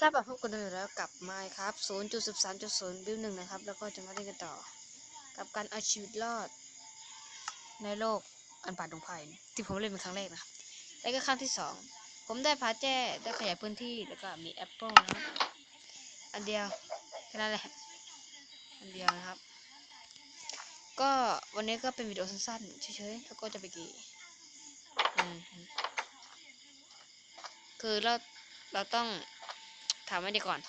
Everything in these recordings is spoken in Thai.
ครับพบกันเลยแล้วกับไมค์ครับ 0.13.0 บิวหนึ่งนะครับ แล้วก็จะมาเล่นกันต่อ กับการเอาชีวิตรอด ในโลกอันป่าดงไผ่ที่ผมเล่นเป็นครั้งแรกนะครับ และก็ครั้งที่สองผมได้พาแจ้ได้ขยายพื้นที่แล้วก็มีแอปเปิลนะครับอันเดียวแค่นั้นแหละอันเดียวนะครับ ก็วันนี้ก็เป็นวิดีโอสั้นๆเฉยๆแล้วก็จะไปกี่คือเราเราต้อง ถามไว้ดีก่อน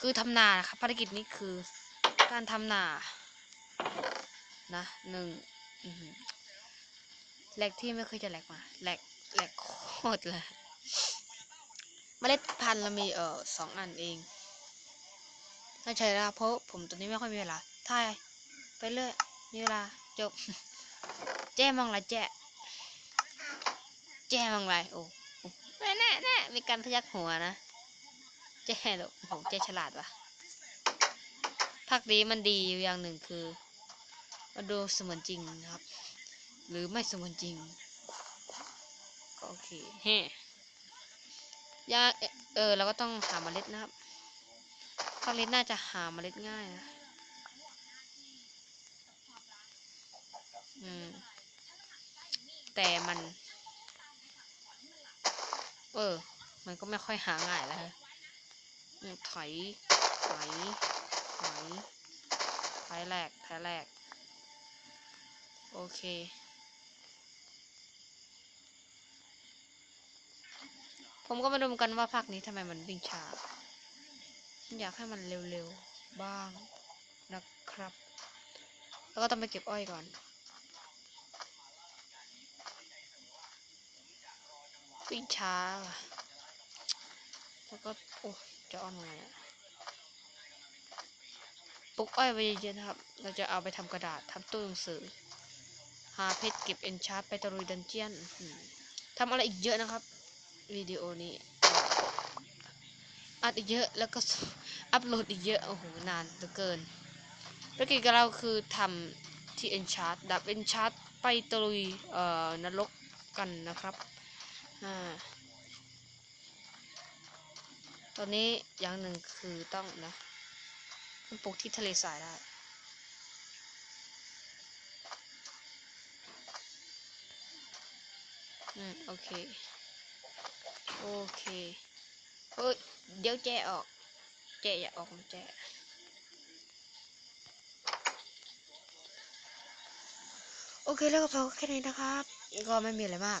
คือทำนานะครับภารกิจนี้คือการทำนา นะหนึ่งแหลกที่ไม่เคยจะแหลกมาแหลกแหลกโคตรเลยเมล็ดพันธุ์เรามีเออสองอันเองไม่ใช่แล้วเพราะผมตอนนี้ไม่ค่อยมีเวลาถ่ายไปเรื่อยมีเวลาจบแจ้มองไรแจ้แจ้มองไรโอ้โอ้แน่แน่แน่มีการพยักหัวนะ เจ๊หรอกโอ้โหเจ๊ฉลาดว่ะภาคนี้มันดีอย่างหนึ่งคือ มันดูเสมือนจริงนะครับ หรือไม่เสมือนจริงก็โอเคเฮ้ยาเอ่อเออเราก็ต้องหาเมล็ดนะครับภาคนี้น่าจะหาเมล็ดง่ายนะอืมแต่มัน เออ มันก็ไม่ค่อยหาง่ายแล้ว ไถ ไถ ไถ ไถแรกไถแรกโอเค ผมก็มาดูมือนกันว่าภาคนี้ทำไมมันวิ่งช้าผมอยากให้มันเร็วๆ บ้างนะครับ แล้วก็ต้องไปเก็บอ้อยก่อนวิ่งช้าแล้วก็โอ้ จะอ้อมไงปลูกอ้อยไว้เยอะๆนะครับ เราจะเอาไปทำกระดาษทำตู้หนังสือ หาเพชรเก็บเอนชาร์ตไปตะลุยดันเจียนทำอะไรอีกเยอะนะครับ วิดีโอนี้อัดอีกเยอะแล้วก็อัพโหลดอีกเยอะ โอ้โห นานเหลือเกินภารกิจของเราคือทำที่เอนชาร์ตดับเอนชาร์ตไปตะลุยเอ่อนรกกันนะครับอ่า ตอนนี้อย่างหนึ่งคือต้องนะมันปลูกที่ทะเลทรายได้ อืม โอเค โอเคเฮ้ย เดี๋ยวแจออก แจอย่าออกนะแจโอเคแล้วก็พอแค่นี้นะครับ ก็ไม่มีอะไรมาก